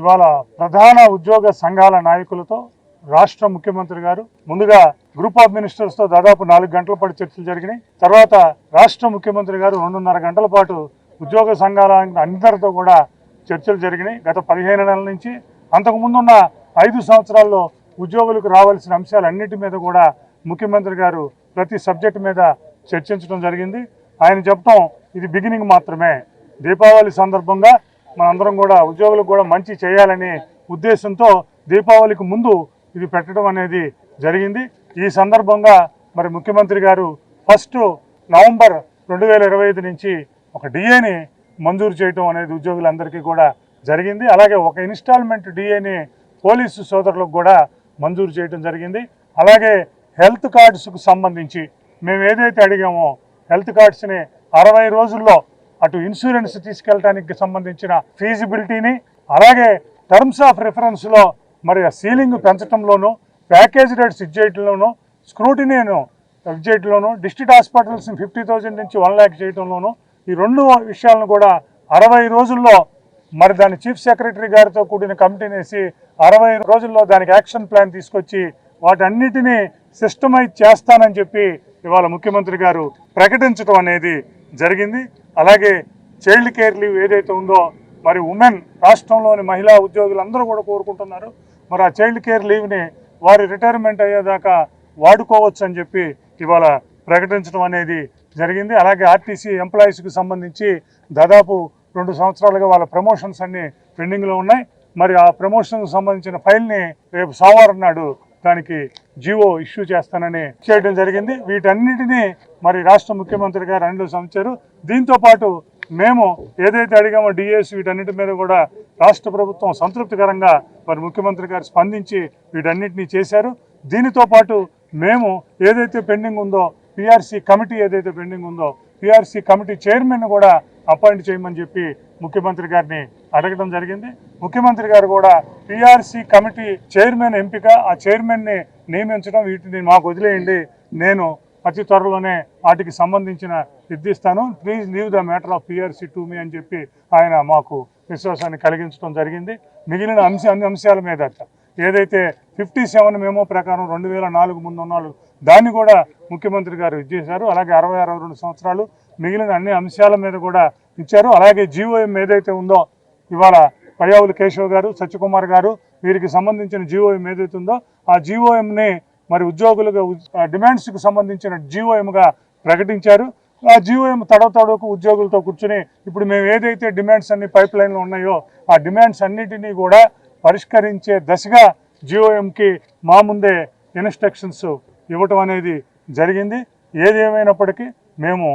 ఇవాళ ప్రధాన ఉద్యోగ సంఘాల నాయకులతో రాష్ట్ర ముఖ్యమంత్రి గారు ముందుగా గ్రూప్ ఆఫ్ మినిస్టర్స్తో దాదాపు నాలుగు గంటల పాటు చర్చలు జరిగినాయి. తర్వాత రాష్ట్ర ముఖ్యమంత్రి గారు రెండున్నర గంటల పాటు ఉద్యోగ సంఘాల అందరితో కూడా చర్చలు జరిగినాయి. గత పదిహేను నెలల నుంచి అంతకుముందున్న ఐదు సంవత్సరాల్లో ఉద్యోగులకు రావాల్సిన అంశాలన్నిటి మీద కూడా ముఖ్యమంత్రి గారు ప్రతి సబ్జెక్టు మీద చర్చించడం జరిగింది. ఆయన చెప్పడం ఇది బిగినింగ్ మాత్రమే. దీపావళి సందర్భంగా మనందరం కూడా ఉద్యోగులకు కూడా మంచి చేయాలనే ఉద్దేశంతో దీపావళికి ముందు ఇది పెట్టడం అనేది జరిగింది. ఈ సందర్భంగా మరి ముఖ్యమంత్రి గారు ఫస్ట్ నవంబర్ రెండు వేల ఇరవై ఐదు నుంచి ఒక డిఏని మంజూరు చేయడం అనేది ఉద్యోగులందరికీ కూడా జరిగింది. అలాగే ఒక ఇన్స్టాల్మెంట్ డిఏని పోలీసు సోదరులకు కూడా మంజూరు చేయడం జరిగింది. అలాగే హెల్త్ కార్డ్స్కు సంబంధించి మేము ఏదైతే అడిగామో హెల్త్ కార్డ్స్ని అరవై రోజుల్లో అటు ఇన్సూరెన్స్ తీసుకెళ్ళడానికి సంబంధించిన ఫీజిబిలిటీని అలాగే టర్మ్స్ ఆఫ్ రిఫరెన్స్లో మరి ఆ సీలింగ్ పెంచడంలోనూ ప్యాకేజ్ రేట్స్ ఇచ్చేయటంలోనూ స్క్రూటినీను ఇచ్చేయటంలోనూ డిస్ట్రిక్ట్ హాస్పిటల్స్ ఫిఫ్టీ థౌజండ్ నుంచి వన్ ల్యాక్ చేయటంలోనూ ఈ రెండు విషయాలను కూడా అరవై రోజుల్లో మరి దాని చీఫ్ సెక్రటరీ గారితో కూడిన కమిటీని వేసి అరవై రోజుల్లో దానికి యాక్షన్ ప్లాన్ తీసుకొచ్చి వాటన్నిటినీ సిస్టమైజ్ చేస్తానని చెప్పి ఇవాళ ముఖ్యమంత్రి గారు ప్రకటించడం అనేది జరిగింది. అలాగే చైల్డ్ కేర్ లీవ్ ఏదైతే ఉందో మరి ఉమెన్ రాష్ట్రంలోని మహిళా ఉద్యోగులందరూ కూడా కోరుకుంటున్నారు. మరి ఆ చైల్డ్ కేర్ లీవ్ని వారి రిటైర్మెంట్ అయ్యేదాకా వాడుకోవచ్చు అని చెప్పి ఇవాళ ప్రకటించడం అనేది జరిగింది. అలాగే ఆర్టీసీ ఎంప్లాయీస్కి సంబంధించి దాదాపు రెండు సంవత్సరాలుగా వాళ్ళ ప్రమోషన్స్ అన్ని పెండింగ్లో ఉన్నాయి. మరి ఆ ప్రమోషన్కు సంబంధించిన ఫైల్ని రేపు సోమవారం నాడు దానికి జీవో ఇష్యూ చేస్తానని చేయడం జరిగింది. వీటన్నిటినీ మరి రాష్ట్ర ముఖ్యమంత్రి గారు అనిలో సంచారు. దీంతో పాటు మేము ఏదైతే అడిగామో డిఎస్ వీటన్నిటి మీద కూడా రాష్ట్ర ప్రభుత్వం సంతృప్తికరంగా మరి ముఖ్యమంత్రి గారు స్పందించి వీటన్నిటినీ చేశారు. దీనితో పాటు మేము ఏదైతే పెండింగ్ ఉందో పిఆర్సీ కమిటీ ఏదైతే పెండింగ్ ఉందో పిఆర్సీ కమిటీ చైర్మన్ కూడా అపాయింట్ చేయమని చెప్పి ముఖ్యమంత్రి గారిని అడగడం జరిగింది. ముఖ్యమంత్రి గారు కూడా పిఆర్సీ కమిటీ చైర్మన్ ఎంపిక ఆ చైర్మన్ని నియమించడం వీటిని మాకు వదిలేయండి. నేను అతి త్వరలోనే వాటికి సంబంధించిన నిర్దిస్తాను please leave the matter of PRC to me అని చెప్పి ఆయన మాకు విశ్వాసాన్ని కలిగించడం జరిగింది. మిగిలిన అంశ అన్ని అంశాల మీద ఏదైతే ఫిఫ్టీ సెవెన్ మేమో ప్రకారం రెండు వేల నాలుగు ముందు నాలుగు దాన్ని కూడా ముఖ్యమంత్రి గారు ఇచ్చేశారు అలాగే అరవై అరవై రెండు సంవత్సరాలు మిగిలిన అన్ని అంశాల మీద కూడా ఇచ్చారు. అలాగే జీవోఎం ఏదైతే ఉందో ఇవాళ పయ్యావులు కేశవ్ గారు సత్యకుమార్ గారు వీరికి సంబంధించిన జీవోఎం ఏదైతే ఉందో ఆ జీవోఎంని మరి ఉద్యోగులుగా ఆ డిమాండ్స్కి సంబంధించిన జీవోఎంగా ప్రకటించారు. ఆ జీవోఎం తడవ తడవకు ఉద్యోగులతో కూర్చుని ఇప్పుడు మేము ఏదైతే డిమాండ్స్ అన్ని పైప్ లైన్లో ఉన్నాయో ఆ డిమాండ్స్ అన్నిటినీ కూడా పరిష్కరించే దశగా జీఓఎంకి మా ముందే ఇన్స్ట్రక్షన్స్ ఇవ్వటం అనేది జరిగింది. ఏది ఏమైనప్పటికీ మేము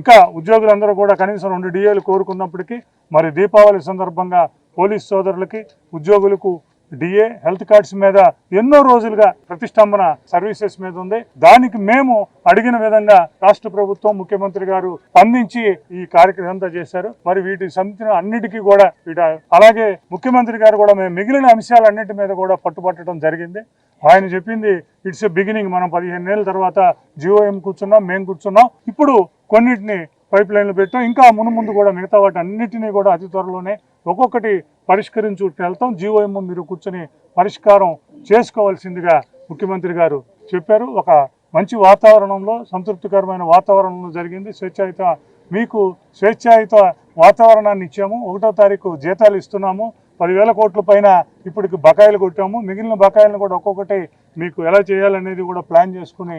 ఇంకా ఉద్యోగులందరూ కూడా కనీసం రెండు డిఏలు కోరుకున్నప్పటికీ మరి దీపావళి సందర్భంగా పోలీస్ సోదరులకి ఉద్యోగులకు డిఏ హెల్త్ కార్డ్స్ మీద ఎన్నో రోజులుగా ప్రతిష్టంభన సర్వీసెస్ మీద ఉంది. దానికి మేము అడిగిన విధంగా రాష్ట్ర ప్రభుత్వం ముఖ్యమంత్రి గారు స్పందించి ఈ కార్యక్రమం అంతా చేశారు. మరి వీటి సంబంధించిన అన్నిటికీ కూడా అలాగే ముఖ్యమంత్రి గారు కూడా మేము మిగిలిన అంశాలన్నింటి మీద కూడా పట్టుబట్టడం జరిగింది. ఆయన చెప్పింది ఇట్స్ ఎ బిగినింగ్ మనం పదిహేను నెలల తర్వాత జియోఎం కూర్చున్నాం మేము కూర్చున్నాం. ఇప్పుడు కొన్నిటిని పైప్ లైన్లు పెట్టాం. ఇంకా మును ముందు కూడా మిగతా వాటి అన్నిటినీ కూడా అతి త్వరలోనే ఒక్కొక్కటి పరిష్కరించుకుంటూ వెళ్తాం. జీవోఎం మీరు కూర్చొని పరిష్కారం చేసుకోవాల్సిందిగా ముఖ్యమంత్రి గారు చెప్పారు. ఒక మంచి వాతావరణంలో సంతృప్తికరమైన వాతావరణంలో జరిగింది. స్వేచ్ఛాయుత మీకు స్వేచ్ఛాయుత వాతావరణాన్ని ఇచ్చాము. ఒకటో తారీఖు జీతాలు ఇస్తున్నాము. పదివేల కోట్ల పైన ఇప్పటికి బకాయిలు కొట్టాము. మిగిలిన బకాయిలను కూడా ఒక్కొక్కటి మీకు ఎలా చేయాలనేది కూడా ప్లాన్ చేసుకుని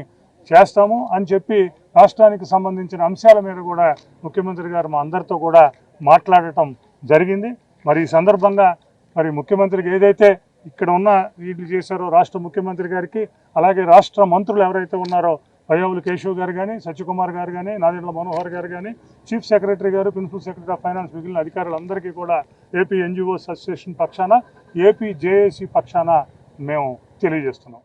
చేస్తాము అని చెప్పి రాష్ట్రానికి సంబంధించిన అంశాల మీద కూడా ముఖ్యమంత్రి గారు మా అందరితో కూడా మాట్లాడటం జరిగింది. మరి ఈ సందర్భంగా మరి ముఖ్యమంత్రికి ఏదైతే ఇక్కడ ఉన్న వీళ్ళు చేశారో రాష్ట్ర ముఖ్యమంత్రి గారికి అలాగే రాష్ట్ర మంత్రులు ఎవరైతే ఉన్నారో పయ్యావులు కేశవ్ గారు కానీ సత్యకుమార్ గారు కానీ నాదెండ్ల మనోహర్ గారు కానీ chief secretary garu principal secretary of finance మిగిలిన అధికారులందరికీ కూడా ఏపీ ఎన్జిఓస్ అసోసియేషన్ పక్షాన ఏపీ జేఏసీ పక్షాన మేము తెలియజేస్తున్నాం.